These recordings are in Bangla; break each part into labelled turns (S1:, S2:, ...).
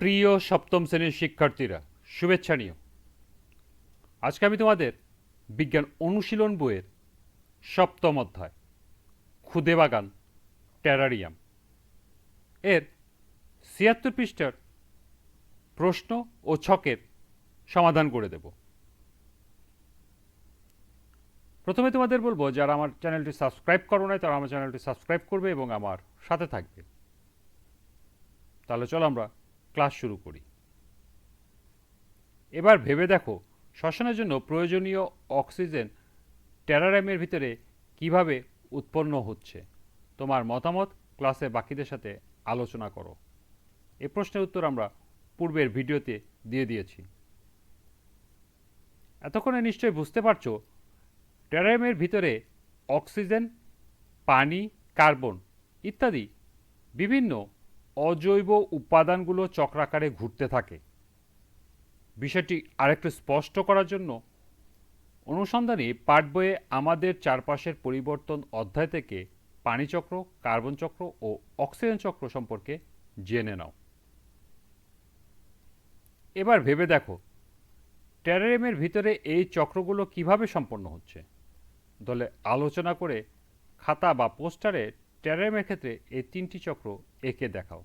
S1: প্রিয় সপ্তম শ্রেণির শিক্ষার্থীরা, শুভেচ্ছা নিও। আজকে আমি তোমাদের বিজ্ঞান অনুশীলন বইয়ের সপ্তম অধ্যায় খুদে বাগান টেরারিয়াম। এর ছিয়াত্তর পৃষ্ঠার প্রশ্ন ও ছকের সমাধান করে দেব। প্রথমে তোমাদের বলব, যারা আমার চ্যানেলটি সাবস্ক্রাইব করো নাই, তারা আমার চ্যানেলটি সাবস্ক্রাইব করবে এবং আমার সাথে থাকবে। তাহলে চলো আমরা ক্লাস শুরু করি। এবার ভেবে দেখো, শ্বসনের জন্য প্রয়োজনীয় অক্সিজেন টেরারামের ভিতরে কীভাবে উৎপন্ন হচ্ছে। তোমার মতামত ক্লাসে বাকিদের সাথে আলোচনা করো। এ প্রশ্নের উত্তর আমরা পূর্বের ভিডিওতে দিয়ে দিয়েছি। এতক্ষণে নিশ্চয়ই বুঝতে পারছ, টেরারামের ভিতরে অক্সিজেন, পানি, কার্বন ইত্যাদি বিভিন্ন অজৈব উপাদানগুলো চক্রাকারে ঘুরতে থাকে। বিষয়টি আরেকটু স্পষ্ট করার জন্য অনুসন্ধানী পাঠ বইয়ে আমাদের চারপাশের পরিবর্তন অধ্যায় থেকে পানিচক্র কার্বন চক্র ও অক্সিজেন চক্র সম্পর্কে জেনে নাও। এবার ভেবে দেখো টেরারিয়ামের ভিতরে এই চক্রগুলো কীভাবে সম্পন্ন হচ্ছে। দলে আলোচনা করে খাতা বা পোস্টারে টেরারিয়ামের ক্ষেত্রে এই তিনটি চক্র একে দেখাও।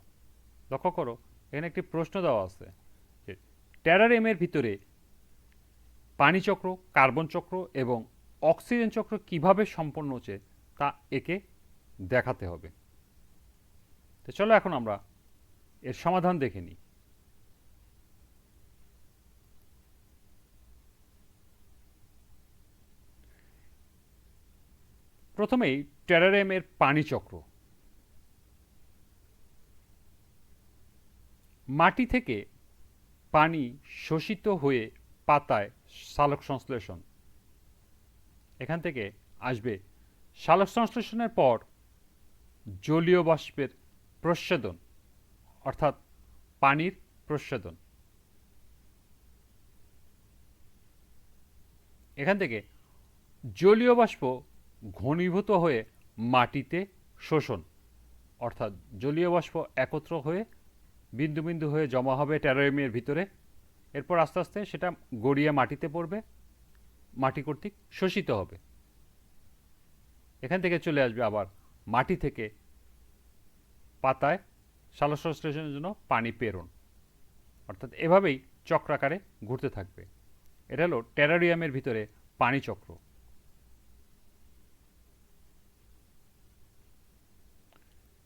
S1: লক্ষ্য করো, এখানে একটি প্রশ্ন দেওয়া আছে যে টেরারিয়ামের ভিতরে পানিচক্র কার্বন চক্র এবং অক্সিজেন চক্র কীভাবে সম্পন্ন হচ্ছে তা একে দেখাতে হবে। তো চলো এখন আমরা এর সমাধান দেখে নিই। প্রথমেই টেরারিয়ামের পানিচক্র মাটি থেকে পানি শোষিত হয়ে পাতায় সালোক সংশ্লেষণ। এখান থেকে আসবে সালোক সংশ্লেষণের পর জলীয় বাষ্পের প্রস্বেদন অর্থাৎ পানির প্রস্বেদন এখান থেকে জলীয় বাষ্প ঘনীভূত হয়ে মাটিতে শোষণ, অর্থাৎ জলীয় বাষ্প একত্র হয়ে বিন্দু বিন্দু হয়ে জমা হবে টেরারিয়ামের ভিতরে। এরপর আস্তে আস্তে সেটা গড়িয়ে মাটিতে পড়বে। মাটি কর্তৃক শোষিত হবে। এখান থেকে চলে আসবে আবার মাটি থেকে পাতায় সালোকসংশ্লেষণের জন্য পানি প্রেরণ। অর্থাৎ এভাবেই চক্রাকারে ঘুরতে থাকবে। এটা হলো টেরারিয়ামের ভিতরে পানি চক্র।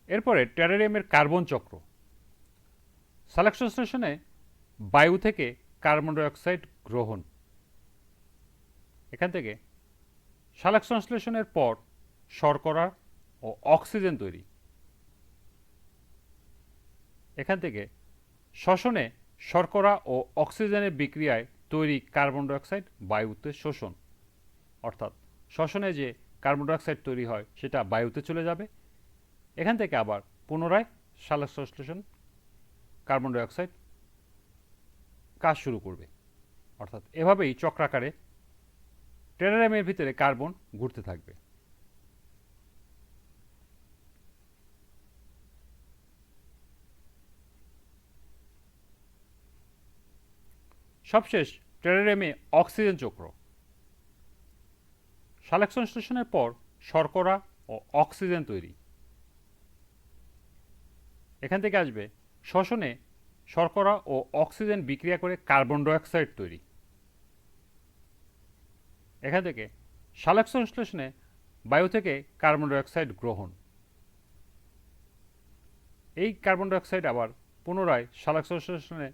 S1: এরপরে টেরারিয়ামের কার্বন চক্র। সালেকশন স্টেশনে বায়ু থেকে কার্বন ডাইঅক্সাইড গ্রহণ। এখান থেকে সালেক সংশ্লেষণের পর শর্করা ও অক্সিজেন তৈরি। এখান থেকে শ্বসনে শর্করা ও অক্সিজেনের বিক্রিয়ায় তৈরি কার্বন ডাইঅক্সাইড বায়ুতে শোষণ। অর্থাৎ শ্বসনে যে কার্বন ডাইঅক্সাইড তৈরি হয়, সেটা বায়ুতে চলে যাবে। এখান থেকে আবার পুনরায় সালেক সংশ্লেষণ কার্বন ডাইঅক্সাইড কাজ শুরু করবে। অর্থাৎ এভাবেই চক্রাকারে টেরারামের ভিতরে কার্বন ঘুরতে থাকবে। সবশেষ টেরারিয়ামে অক্সিজেন চক্র। সালেক সংশ্লেষণের পর শর্করা ও অক্সিজেন তৈরি। এখান থেকে আসবে শ্বসনে শর্করা ও অক্সিজেন বিক্রিয়া করে কার্বন ডাইঅক্সাইড তৈরি। এখান থেকে সালেক সংশ্লেষণে বায়ু থেকে কার্বন ডাইঅক্সাইড গ্রহণ। এই কার্বন ডাইঅক্সাইড আবার পুনরায় সালেক সংশ্লেষণে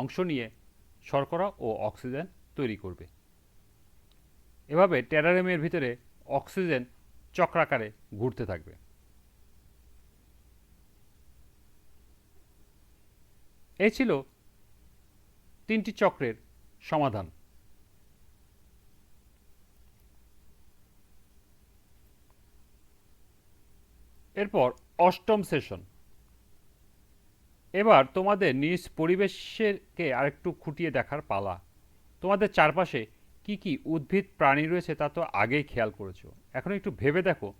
S1: অংশ নিয়ে শর্করা ও অক্সিজেন তৈরি করবে। এভাবে টেরারিয়ামের ভিতরে অক্সিজেন চক্রাকারে ঘুরতে থাকবে। এই ছিল তিনটি চক্রের সমাধান। এরপর অষ্টম সেশন। এবার তোমাদের নিজ পরিবেশকে আরেকটু খুঁটিয়ে দেখার পালা। তোমাদের চারপাশে কি কি উদ্ভিদ, প্রাণী রয়েছে তা তো আগেই খেয়াল করেছ। এখন একটু ভেবে দেখো,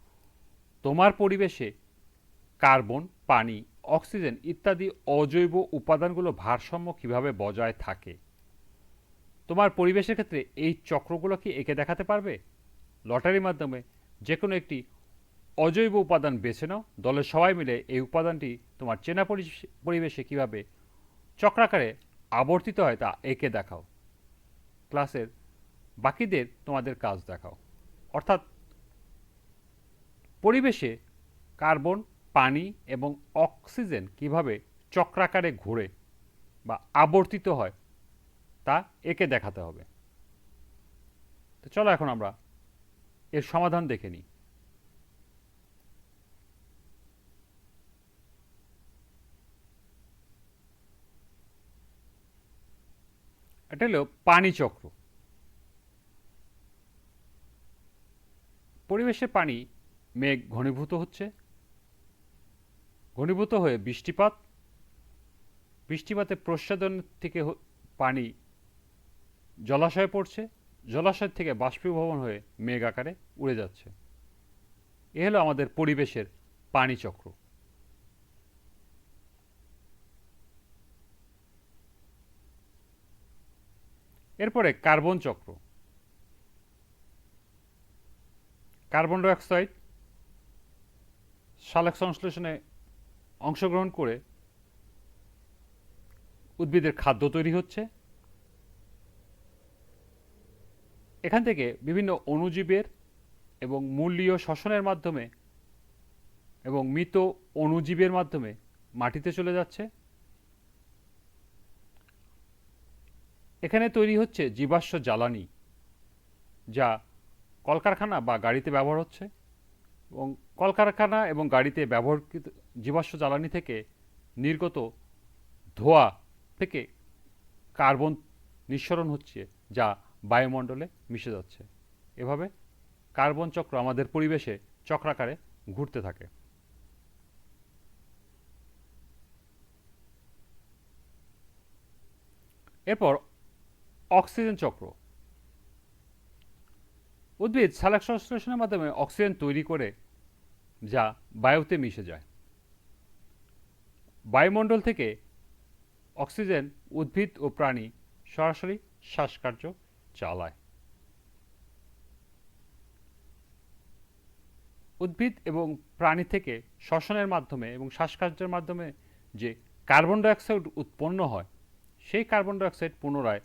S1: তোমার পরিবেশে কার্বন, পানি অক্সিজেন ইত্যাদি অজৈব উপাদানগুলো ভারসাম্য কীভাবে বজায় থাকে? তোমার পরিবেশের ক্ষেত্রে এই চক্রগুলো কি একে দেখাতে পারবে? লটারির মাধ্যমে যে কোনো একটি অজৈব উপাদান বেছে নাও, দলের সবাই মিলে এই উপাদানটি তোমার চেনা পরিবেশে কীভাবে চক্রাকারে আবর্তিত হয় তা একে দেখাও। ক্লাসের বাকিদের তোমাদের কাজ দেখাও। অর্থাৎ পরিবেশে কার্বন পানি এবং অক্সিজেন কীভাবে চক্রাকারে ঘোরে বা আবর্তিত হয় তা একে দেখাতে হবে। তো চলো এখন আমরা এর সমাধান দেখে নিই। এটা হলো পানি চক্র। পরিবেশের পানি মেঘ ঘনীভূত হচ্ছে ঘনীভূত হয়ে বৃষ্টিপাত, বৃষ্টিপাতে প্রস্বাদন থেকে পানি জলাশয়ে পড়ছে, জলাশয় থেকে বাষ্পীভবন হয়ে মেঘ আকারে উড়ে যাচ্ছে। এ হলো আমাদের পরিবেশের পানি চক্র। এরপরে কার্বন চক্র। কার্বন ডাইঅক্সাইড সালেক সংশ্লেষণে অংশগ্রহণ করে উদ্ভিদের খাদ্য তৈরি হচ্ছে। এখান থেকে বিভিন্ন অণুজীবের এবং মূল্যীয় শ্বসনের মাধ্যমে এবং মৃত অণুজীবের মাধ্যমে মাটিতে চলে যাচ্ছে। এখানে তৈরি হচ্ছে জীবাশ্ম জ্বালানি, যা কলকারখানা বা গাড়িতে ব্যবহার হচ্ছে এবং কলকারখানা এবং গাড়িতে ব্যবহৃত জীবাশ্ম জ্বালানি থেকে নির্গত ধোঁয়া থেকে কার্বন নিঃসরণ হচ্ছে, যা বায়ুমণ্ডলে মিশে যাচ্ছে। এভাবে কার্বন চক্র আমাদের পরিবেশে চক্রাকারে ঘুরতে থাকে। এরপর অক্সিজেন চক্র। উদ্ভিদ সালাক সংশ্লেষণের মাধ্যমে অক্সিজেন তৈরি করে যা বায়ুতে মিশে যায়। বায়ুমণ্ডল থেকে অক্সিজেন উদ্ভিদ ও প্রাণী সরাসরি শ্বাসকার্য চালায়। উদ্ভিদ এবং প্রাণী থেকে শ্বসনের মাধ্যমে এবং শ্বাসকার্যের মাধ্যমে যে কার্বন ডাইঅক্সাইড উৎপন্ন হয়, সেই কার্বন ডাইঅক্সাইড পুনরায়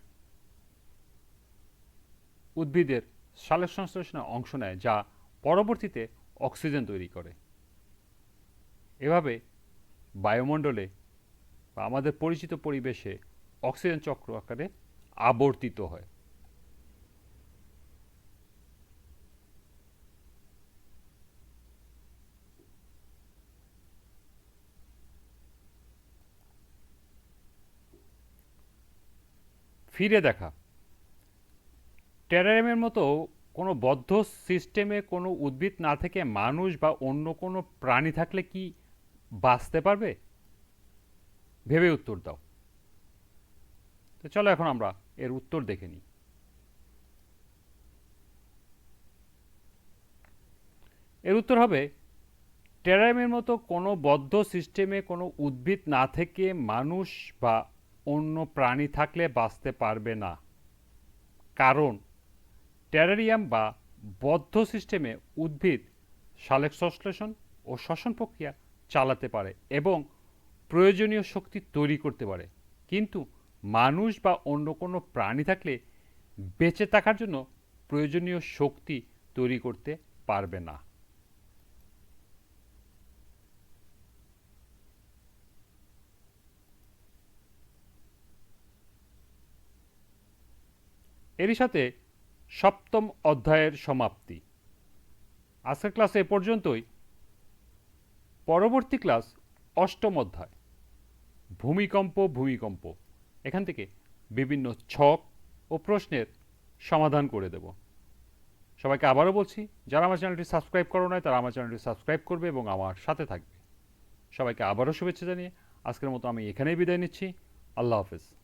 S1: উদ্ভিদের সালেক সংশ্লেষণে অংশ নেয়, যা পরবর্তীতে অক্সিজেন তৈরি করে। এভাবে বায়ুমণ্ডলে বা আমাদের পরিচিত পরিবেশে অক্সিজেন চক্র আকারে আবর্তিত হয়। ফিরে দেখা। টেরারিয়ামের মতো কোনো বদ্ধ সিস্টেমে কোনো উদ্ভিদ না থেকে মানুষ বা অন্য কোনো প্রাণী থাকলে কি বাঁচতে পারবে? ভেবে উত্তর দাও। তো চলো এখন আমরা এর উত্তর দেখে নিই। এর উত্তর হবে টেরারিয়ামের মতো কোনো বদ্ধ সিস্টেমে কোনো উদ্ভিদ না থেকে মানুষ বা অন্য প্রাণী থাকলে বাঁচতে পারবে না। কারণ টেরারিয়াম বা বদ্ধ সিস্টেমে উদ্ভিদ সালেক সংশ্লেষণ ও শ্বসন প্রক্রিয়া চালাতে পারে এবং প্রয়োজনীয় শক্তি তৈরি করতে পারে। কিন্তু মানুষ বা অন্য কোনো প্রাণী থাকলে বেঁচে থাকার জন্য প্রয়োজনীয় শক্তি তৈরি করতে পারবে না। এরই সাথে সপ্তম অধ্যায়ের সমাপ্তি। আজকের ক্লাসে এ পর্যন্তই। পরবর্তী ক্লাস, অষ্টম অধ্যায়। ভূমিকম্প ভূমিকম্প। এখান থেকে বিভিন্ন ছক ও প্রশ্নের সমাধান করে দেব। সবাইকে আবারও বলছি, যারা আমার চ্যানেলটি সাবস্ক্রাইব করো নয় তারা আমার চ্যানেলটি সাবস্ক্রাইব করবে এবং আমার সাথে থাকবে। সবাইকে আবারও শুভেচ্ছা জানিয়ে আজকের মতো আমি এখানেই বিদায় নিচ্ছি। আল্লাহ হাফেজ।